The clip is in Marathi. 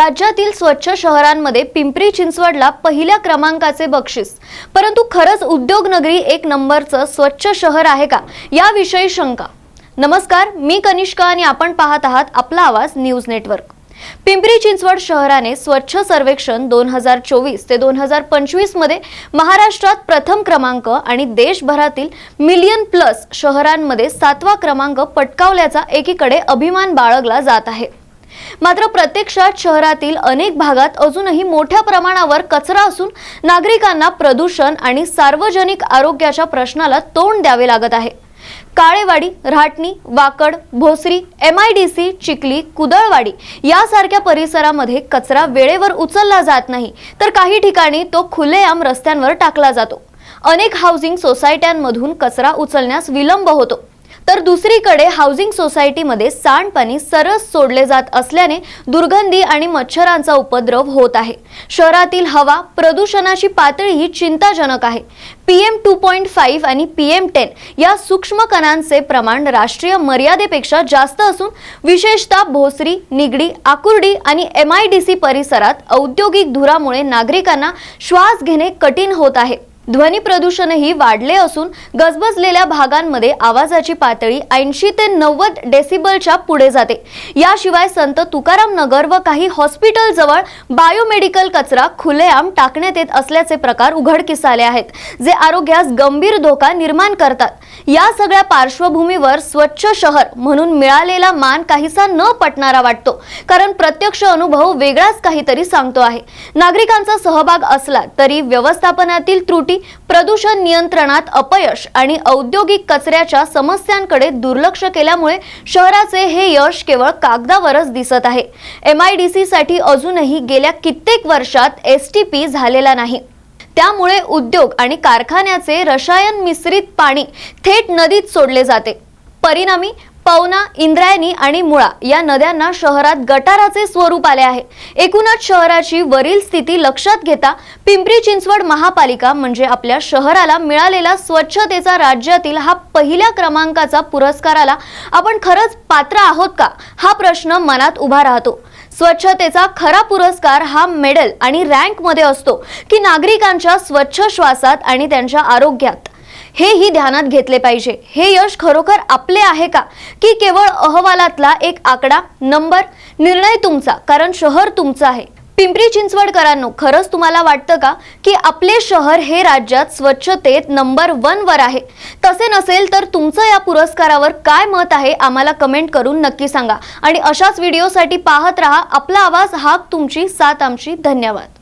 राज्यातील स्वच्छ शहरांमध्ये पिंपरी चिंचवडला पहिल्या क्रमांकाचे बक्षीस. परंतु खरंच उद्योगनगरी एक नंबरचं स्वच्छ शहर आहे का? याविषयी शंका. नमस्कार मी कनिष्का आणि आपण पाहत आहात आपला आवाज न्यूज नेटवर्क. पिंपरी चिंचवड शहराने स्वच्छ सर्वेक्षण दोन हजार चोवीस ते दोन हजार पंचवीसमध्ये महाराष्ट्रात प्रथम क्रमांक आणि देशभरातील मिलियन प्लस शहरांमध्ये सातवा क्रमांक पटकावल्याचा एकीकडे अभिमान बाळगला जात आहे. मात्र प्रत्यक्षात शहरातील अनेक भागात अजूनही मोठ्या प्रमाणावर कचरा असून नागरिकांना प्रदूषण आणि सार्वजनिक आरोग्याच्या प्रश्नाला तोंड द्यावे लागत आहे. Kalewadi Rahatani Wakad Bhosari M I D C Chikhali Kudalwadi यासारख्या परिसरामध्ये कचरा वेळेवर उचलला जात नाही तर काही ठिकाणी तो खुलेआम रस्त्यांवर टाकला जातो. अनेक हाऊसिंग सोसायट्यांमधून कचरा उचलण्यास विलंब होतो. तर दुसरीकडे हाऊसिंग सोसायटीमध्ये सांडपाणी सरस सोडले जात असल्याने दुर्गंधी आणि मच्छरांचा उपद्रव होत आहे. शहरातील हवा प्रदूषणाची पातळी ही चिंताजनक आहे. पीएम टू पॉईंट फाईव्ह आणि पीएम टेन या सूक्ष्म कणांचे प्रमाण राष्ट्रीय मर्यादेपेक्षा जास्त असून विशेषतः भोसरी निगडी आकुर्डी आणि एम आय डी सी परिसरात औद्योगिक धुरामुळे नागरिकांना श्वास घेणे कठीण होत आहे. ध्वनी प्रदूषणही वाढले असून गजबजलेल्या भागांमध्ये आवाजाची पातळी ऐंशी ते नव्वद डेसिबलच्या पुढे जाते. याशिवाय संत तुकाराम नगर व काही हॉस्पिटल जवळ बायोमेडिकल कचरा खुलेआम टाकण्यात येत असल्याचे प्रकार उघडकीस आले आहेत जे आरोग्यास गंभीर धोका निर्माण करतात. या सगळ्या पार्श्वभूमीवर स्वच्छ शहर म्हणून मिळालेला मान काहीसा न पटणारा वाटतो कारण प्रत्यक्ष अनुभव वेगळाच काहीतरी सांगतो आहे. नागरिकांचा सहभाग असला तरी व्यवस्थापनातील त्रुटी प्रदूषण नियंत्रणात अपयश आणि औद्योगिक कचऱ्याच्या समस्यांकडे दुर्लक्ष केल्यामुळे शहराचे हे यश केवळ कागदावरच दिसत आहे. एम आय डी अजूनही गेल्या कित्येक वर्षात एस टी पी झालेला नाही. त्यामुळे उद्योग आणि कारखान्याचे रसायन मिश्रित पाणी थेट नदीत सोडले जाते. परिणामी पवना इंद्रायणी आणि मुळा या नद्यांना शहरात गटाराचे स्वरूप आले आहे. एकूणच शहराची वरील स्थिती लक्षात घेता पिंपरी चिंचवड महापालिका म्हणजे आपल्या शहराला मिळालेला स्वच्छतेचा राज्यातील हा पहिल्या क्रमांकाचा पुरस्काराला आपण खरंच पात्र आहोत का? हा प्रश्न मनात उभा राहतो. स्वच्छतेचा खरा पुरस्कार हा मेडल आणि रँकमध्ये असतो की नागरिकांच्या स्वच्छ श्वासात आणि त्यांच्या आरोग्यात? हेही ध्यानात घेतले पाहिजे. हे यश खरोखर आपले आहे का? की केवळ अहवालातला एक आकडा? नंबर? निर्णय तुमचा कारण शहर तुमचं आहे. पिंपरी चिंचवडकरांनो खरंच तुम्हाला वाटतं का की आपले शहर हे राज्यात स्वच्छतेत नंबर वन वर आहे? तसे नसेल तर तुमचं या पुरस्कारावर काय मत आहे आम्हाला कमेंट करून नक्की सांगा. आणि अशाच व्हिडिओसाठी पाहत राहा. आपला आवाज हाक तुमची साथ आमची. धन्यवाद.